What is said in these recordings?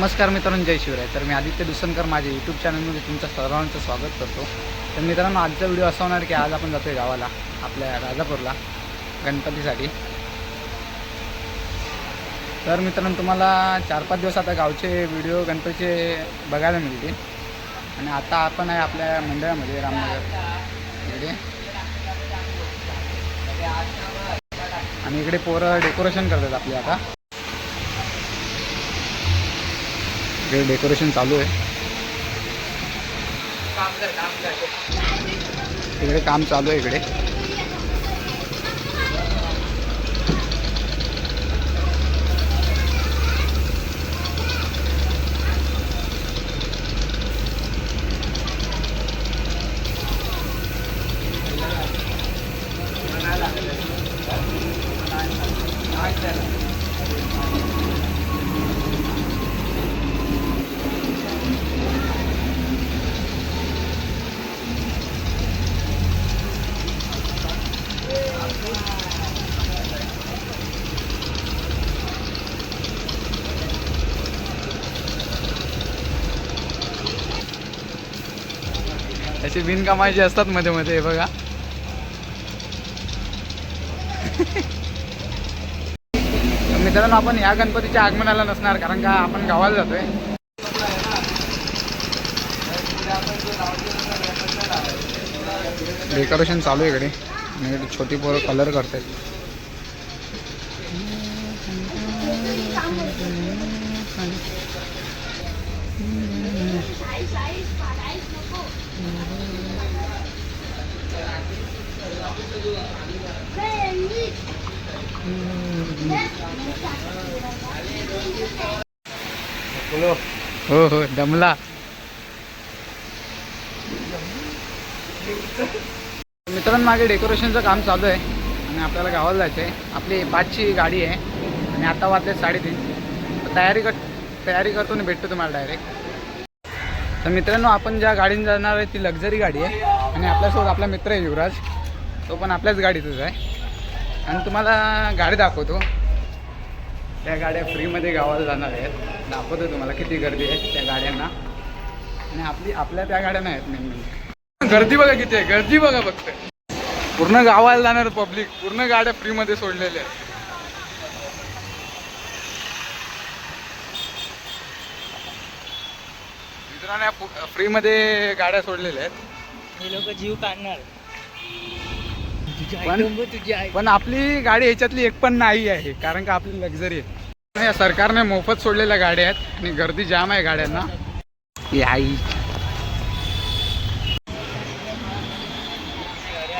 नमस्कार मित्रांनो जय शिवराय. तर मी आदित्य दुसनकर माझ्या यूट्यूब चॅनलमध्ये तुमचं सर्वांचं स्वागत करतो. तर मित्रांनो आजचा व्हिडिओ असा होणार की आज आपण जातोय गावाला आपल्या राजापूरला गणपतीसाठी. तर मित्रांनो तुम्हाला चार पाच दिवस आता गावचे व्हिडिओ गणपतीचे बघायला मिळतील. आणि आता आपण आहे आपल्या मंडळामध्ये रामनगर. इकडे. आणि इकडे पोरं डेकोरेशन करतात आपली आता. इकडे डेकोरेशन चालू आहे. इकडे काम चालू आहे इकडे. अशी बिनकामाची असतात मध्ये मध्ये हे बघा. मित्रांनो आपण या गणपतीच्या आगमनाला नसणार कारण का आपण गावाला जातोय. डेकोरेशन चालू आहे इकडे. इकडे छोटी पोरं कलर करतात हो हो दमला. मित्रांनो मागे डेकोरेशनचं काम चालू आहे आणि आपल्याला गावाला जायचं आहे आपली पाचची गाडी आहे आणि आता वाजले साडेतीन. तयारी कर तयारी करतो आणि भेटतो तुम्हाला डायरेक्ट तर मित्रांनो आपण ज्या गाडीने जाणार आहे ती लक्झरी गाडी आहे आणि आपल्यासोबत आपला मित्र आहे युवराज. तो पण आपल्याच गाडीतच आहे. आणि तुम्हाला गाडी दाखवतो. त्या गाड्या फ्रीमध्ये गावाला जाणार आहेत. दाखवतो तुम्हाला किती गर्दी आहे त्या गाड्यांना. आणि आपली आपल्या त्या गाड्या नाही आहेत मेन गर्दी बघा किती आहे. गर्दी बघा फक्त. पूर्ण गावाला जाणार पब्लिक पूर्ण गाड्या फ्रीमध्ये सोडलेल्या आहेत. मित्रांना फ्रीमध्ये गाड्या सोडलेल्या आहेत. हे लोक जीव काढणार. पण- पण आपली गाडी ह्याच्यातली एक पण नाही आहे कारण का आपली लक्झरी आहे. या सरकारने मोफत सोडलेल्या गाड्या आहेत आणि गर्दी जाम आहे गाड्यांना. आई.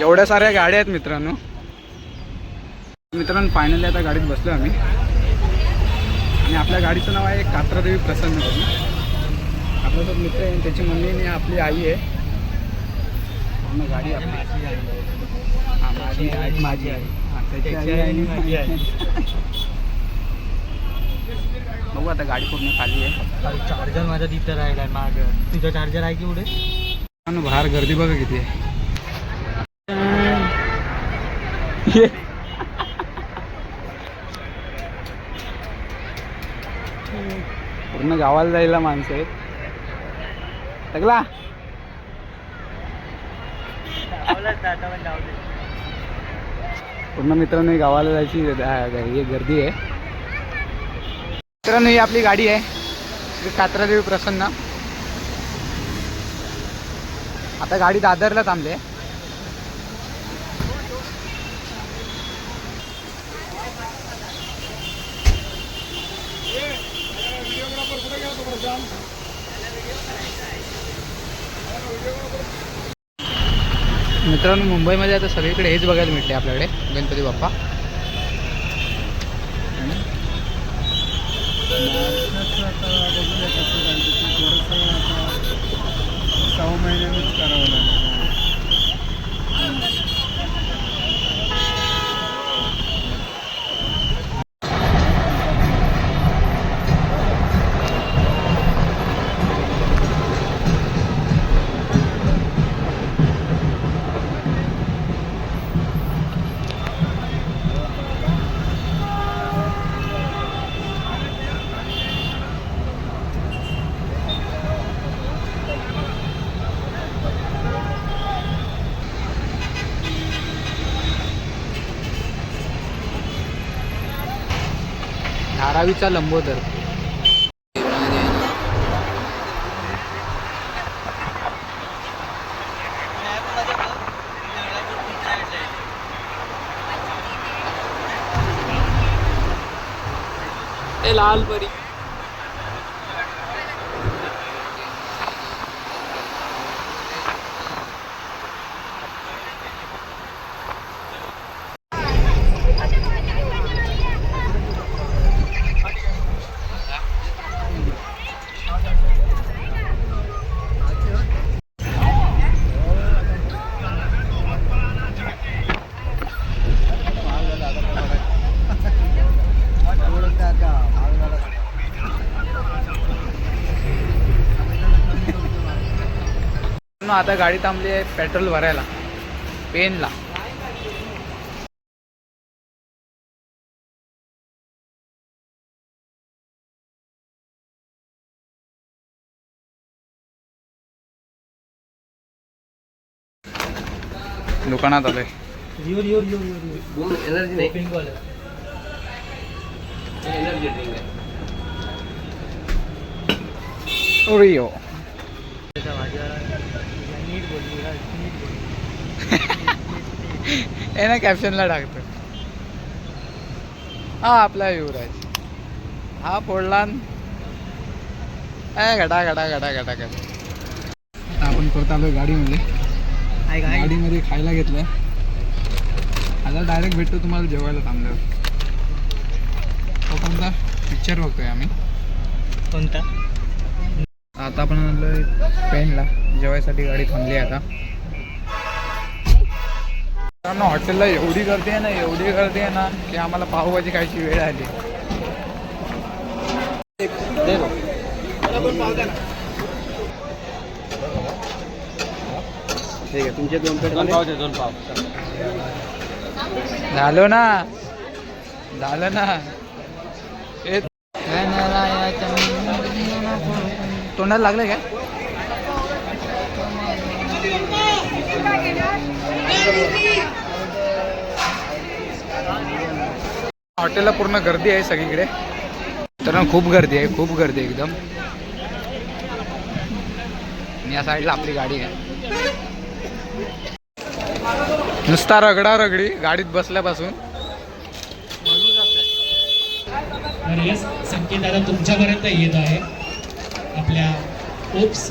एवढ्या साऱ्या गाड्या आहेत मित्रांनो. मित्रांनो फायनली आता गाडीत बसलो आम्ही. आणि आपल्या गाडीचं नाव आहे कात्रादेवी प्रसन्न करून आपल्यासोबत मित्र आहे त्याची मम्मी आणि आपली आई आहे. गाडी आपली. माझी आई माझी आई हा, त्याची आई आणि माझी आई बघू आता गाडी पूर्ण खाली आहे. चार्जर माझा तिथं राहिलाय माग. तुझा चार्जर आहे की पुढे? बाहेर गर्दी बघा किती आहे. पूर्ण गावाला जायला माणसं आहेत. सगळा पूर्ण मित्रांनो गावाला जायची हे गर्दी आहे. मित्रांनो ही आपली गाडी आहे. श्री कात्रादेवी प्रसन्न. आता गाडी दादरला थांबली थांबले मित्रांनो मुंबईमध्ये आता सगळीकडे हेच बघायला मिळते आपल्याकडे. गणपती बाप्पा. सहा महिन्यानेच करावं लागेल. धारावीचा लंबोदर. लाल परी मग आता गाडी थांबली आहे पेट्रोल भरायला. पेनला. दुकानात आलोय. योर हे ना कॅप्शनला टाकतो. हा आपला युवराज. हा फोडला. ए घटा घटा घटा घटा घटा. आता आपण परत आलोय गाडीमध्ये. गाडीमध्ये खायला घेतलंय. आता डायरेक्ट भेटतो तुम्हाला जेवायला थांबल्यावर. कोणता? पिक्चर बघतोय आम्ही. कोणता? आता आपण आलोय पेनला. जेवायसाठी गाडी थांबली आता. मित्रांनो हॉटेलला एवढी गर्दी आहे ना एवढी गर्दी आहे ना की आम्हाला पावभाजी खायची वेळ आली. ठीक आहे तुमचे दोन प्लेट दोन पाव दोन पाव. झालो ना. झालं ना. ए- तोंडाला लागलं काय? हॉटेलला पूर्ण गर्दी आहे सगळीकडे. तर खूप गर्दी आहे खूप गर्दी आहे एकदम. या साईडला आपली गाडी आहे. नुसता रगडा रगडी गाडीत बसल्यापासून. तर संकेत आता तुमच्यापर्यंत येत आहे. आपल्या ओप्स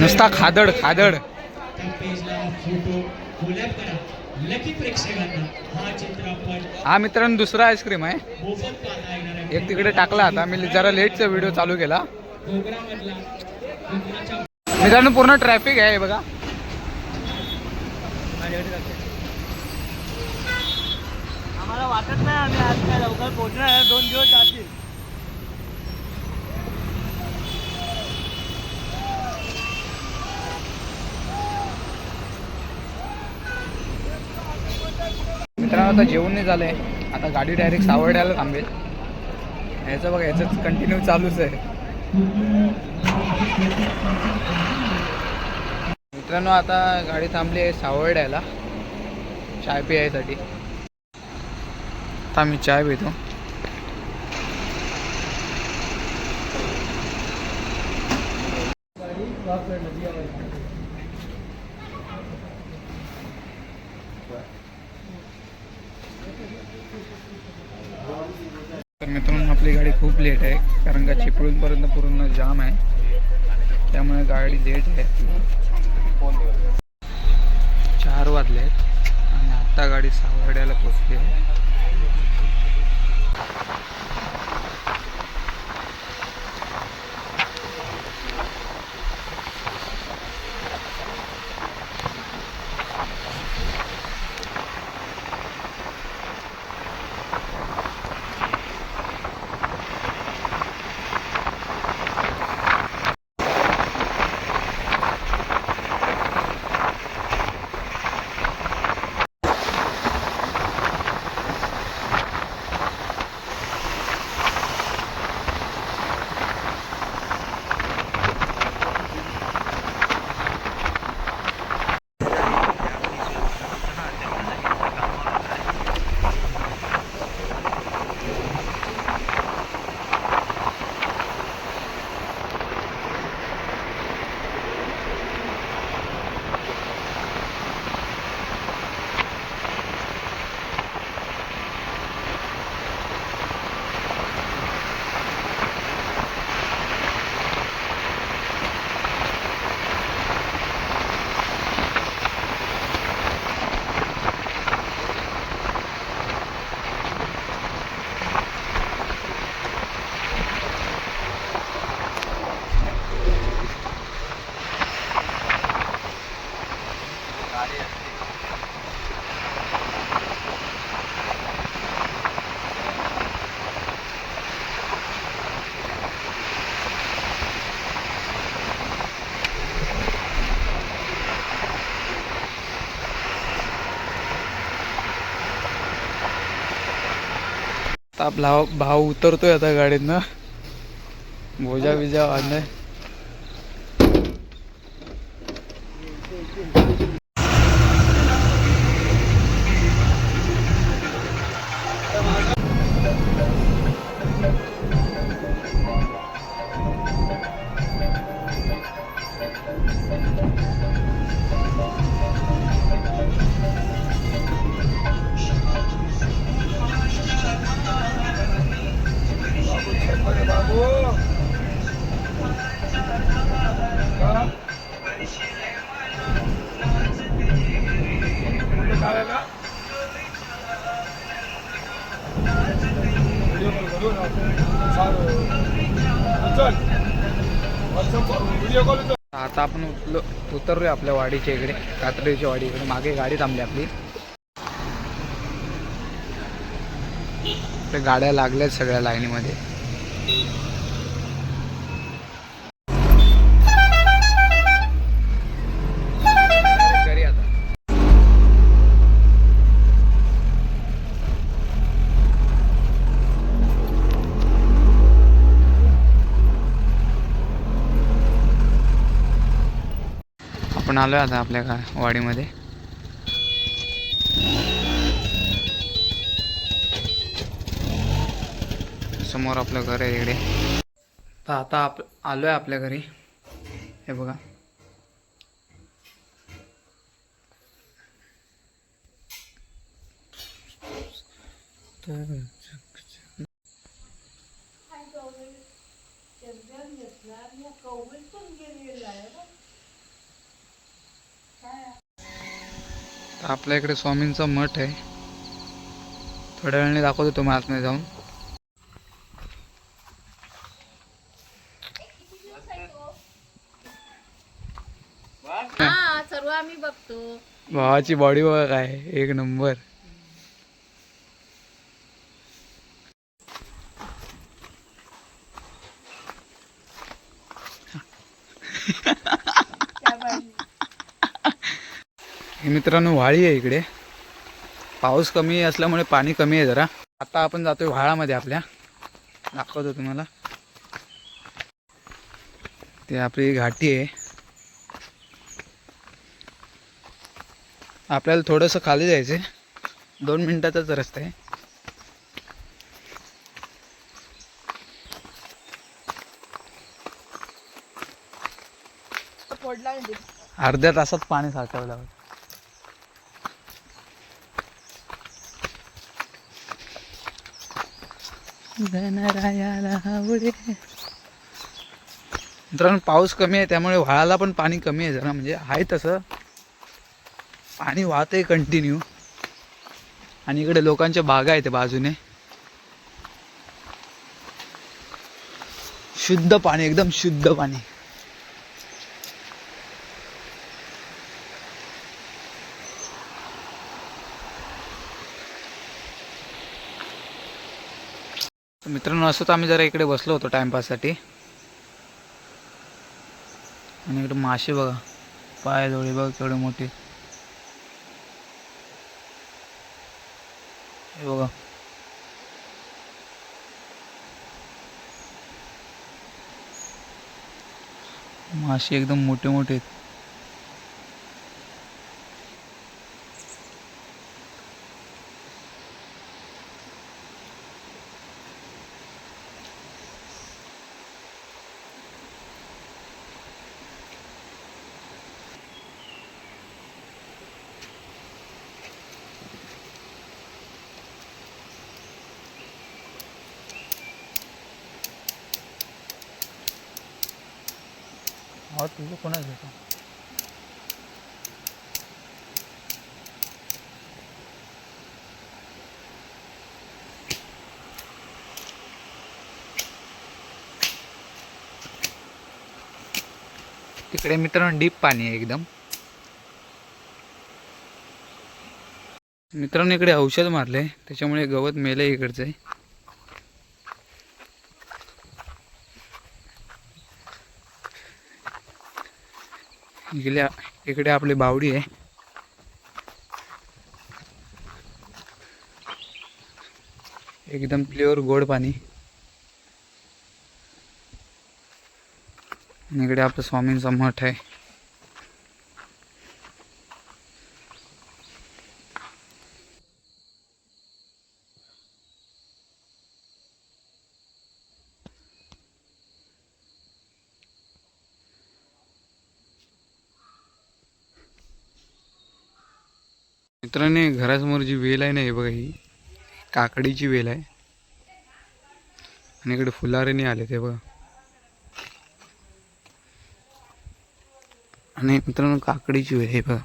नुसता खादड खादड. त्या पेजला फोटो कोलॅब करा. लकी प्रेक्षकांना हा चित्रपट हा मित्रांनो दुसरा आईस्क्रीम आहे. मोफत पाहता येणार आहे. एक तिकडे टाकला आता. मी जरा लेटचा व्हिडिओ चालू केला. मित्रांनो पूर्ण ट्रॅफिक आहे हे बघा. आम्हाला वाटत नाही आम्ही आज काय लवकर पोहोचणार आहे. दोन दिवस जातील. मित्रांनो आता जेवण नाही झालंय. आता गाडी डायरेक्ट सावर्ड्याला थांबेल. ह्याचं बघा ह्याचं कंटिन्यू चालूच आहे. मित्रांनो आता गाडी थांबली आहे सावर्ड्याला. चाय प्यायसाठी. आता मी चाय पितो तर मित्रांनो आपली गाडी खूप लेट आहे कारण का चिपळूणपर्यंत पूर्ण जाम आहे. त्यामुळे गाडी लेट आहे. चार वाजले आहेत आणि आत्ता गाडी सावर्ड्याला पोचली आहे. आता आपला भाव उतरतोय आता गाडीतनं. भोजा बिजा आणलाय. आता आपण उतलो उतरूया आपल्या वाडीच्या इकडे कात्रीच्या वाडी इकडे मागे गाडी थांबली आपली. गाड्या लागल्यात सगळ्या लाईनीमध्ये घरी आता आपण आलो आता आपल्या का वाडीमध्ये. समोर आपलं घर आहे इकडे. तर आता आप आलो आहे आपल्या घरी. हे बघा. तर आपल्या इकडे स्वामींचा मठ आहे. थोड्या वेळाने दाखवतो तुम्हाला आतमध्ये जाऊन. हा सर्व आम्ही बघतो. भावाची बॉडी बघा काय एक नंबर हे मित्रांनो व्हाळी आहे इकडे. पाऊस कमी असल्यामुळे पाणी कमी आहे जरा. आता आपण जातोय व्हाळामध्ये आपल्या. दाखवतो तुम्हाला. ते आपली घाटी आहे. आपल्याला थोडंसं खाली जायचं आहे दोन मिनिटाचाच रस्ता आहे. अर्ध्या तासात पाणी साठवलं गणरायाला आवडे मित्रांनो पाऊस कमी आहे त्यामुळे व्हाळाला पण पाणी कमी आहे जरा. म्हणजे आहे तसं. पाणी वाहतंय कंटिन्यू आणि इकडे लोकांच्या बागा आहेत बाजूने. शुद्ध पाणी एकदम शुद्ध पाणी. तर मित्रांनो असंच आम्ही जरा इकडे बसलो होतो टाइमपाससाठी. आणि इकडे मासे बघा पाय जोळी बघ केवढे मोठे. हे बघा. मासे एकदम मोठे मोठे आहेत. हा तुझं कोणाच होता तिकडे मित्रांनो डीप पाणी आहे एकदम. मित्रांनो इकडे औषध मारले त्याच्यामुळे गवत मेलं इकडचं. आहे इकडे इकडे आपली बावडी आहे. एकदम प्युअर गोड पाणी. इकडे आपलं स्वामींचा मठ आहे. मित्रांनो घरासमोर जी वेल आहे ना हे बघा ही काकडीची वेल आहे. आणि इकडे फुलारेने आले ते बघा. आणि मित्रांनो काकडीची वेल हे बघा.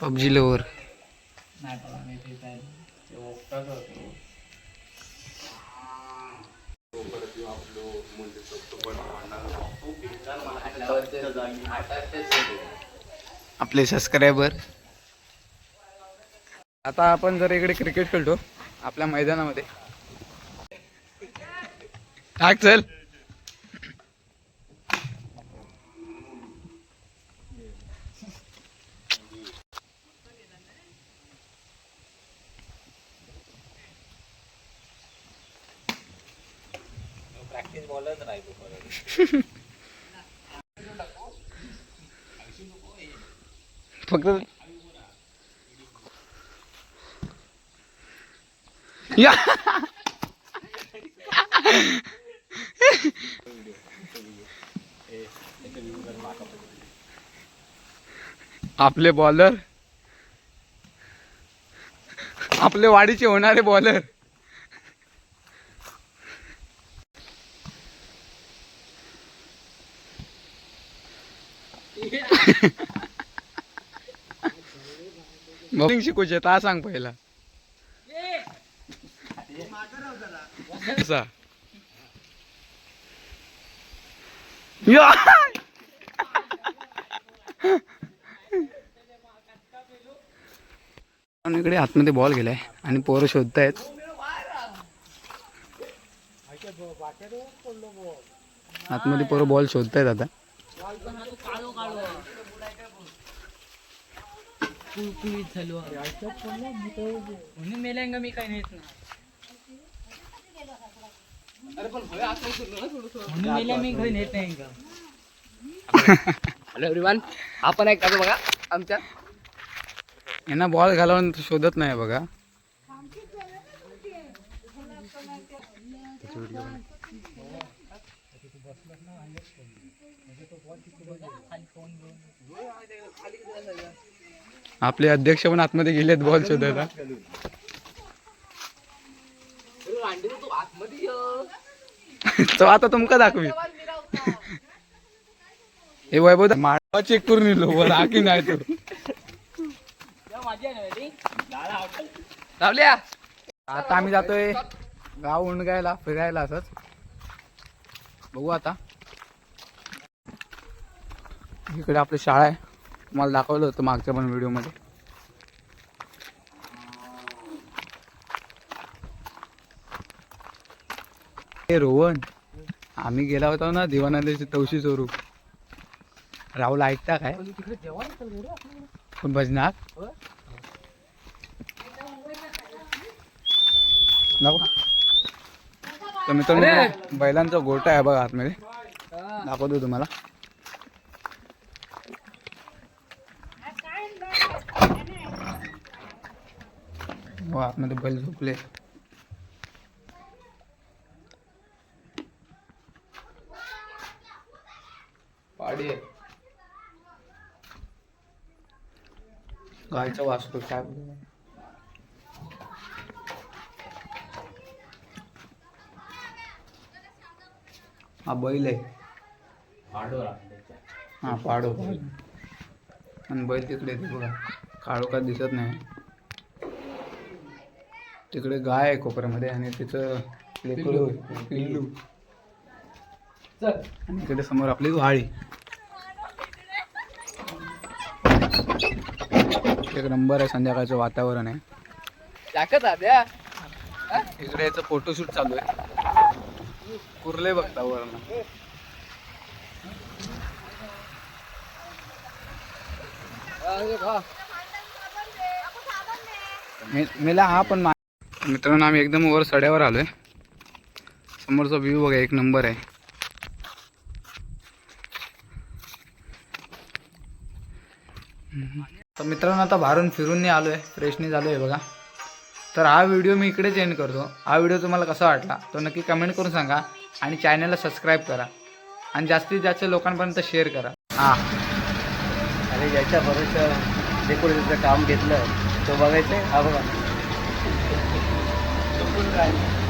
PUBG lover. आपले सबस्क्रायबर आता आपण जर इकडे क्रिकेट खेळतो आपल्या मैदानामध्ये. टाक चल. फक्त या. आपले बॉलर. आपले वाडीचे होणारे बॉलर. बॉलिंग शिकूचे ता सांग पहिला. कसा? या! आणि इकडे आतमध्ये बॉल गेलाय आणि पोरं शोधतायत. आतमध्ये पोरं बॉल शोधतायत आता. म्हणून मेल्यांगा मी ना म्हणून मेल्या मी काही नेत नाही का हॅलो एव्हरीवन आपण एक का बघा आमच्या. यांना बॉल घालवून शोधत नाही बघा. आपले अध्यक्ष पण आतमध्ये गेलेत बॉल शोधायला. तो आता तुमका दाखवी. हे वैभव माळा चेक करून येलो राखी नाही तो. लावल्या. आता आम्ही जातोय गाव उंडगायला फिरायला असंच. बघू आता. इकडे आपली शाळा आहे. तुम्हाला दाखवलं होतं मागच्या पण व्हिडिओमध्ये. हे रोहन आम्ही गेला होता ना दिवानंदाची तवशी चोरू. राहुल ऐकता काय? पण भजनाक नको तर मित्रांनो बैलांचा गोटा आहे बघा आतमध्ये. दाखवतो तुम्हाला. आतमध्ये बैल झोपले. पाडी आहे. गायचा वाचतो काय? हा बैल आहे. हा पाडो. आणि बैल तिकडे ते बघा. काळो का दिसत नाही. तिकडे गाय आहे कोपऱ्यामध्ये आणि तिथं पिल्लू पिल्लू. आणि इकडे समोर आपली वाळी. एक नंबर आहे संध्याकाळचं वातावरण आहे. इकडे याचं फोटोशूट चालू आहे. कुर्ले बघता वरण मेला हा पण मित्रांनो आम्ही एकदम वर सड्यावर आलोय. समोरचा व्ह्यू बघा एक नंबर आहे. तर मित्रांनो आता बाहेरून फिरून आलो आहे फ्रेशनी झालो आहे बघा. तर हा व्हिडिओ मी इकडेच एंड करतो. हा व्हिडिओ तुम्हाला कसा वाटला तो नक्की कमेंट करून सांगा आणि चॅनलला सबस्क्राईब करा. आणि जास्तीत जास्त लोकांपर्यंत शेअर करा. हां. आणि ज्याच्या भरोशा डेकोरेशनचं काम घेतलं तो बघायचं हा बघा. चुकून राहिलं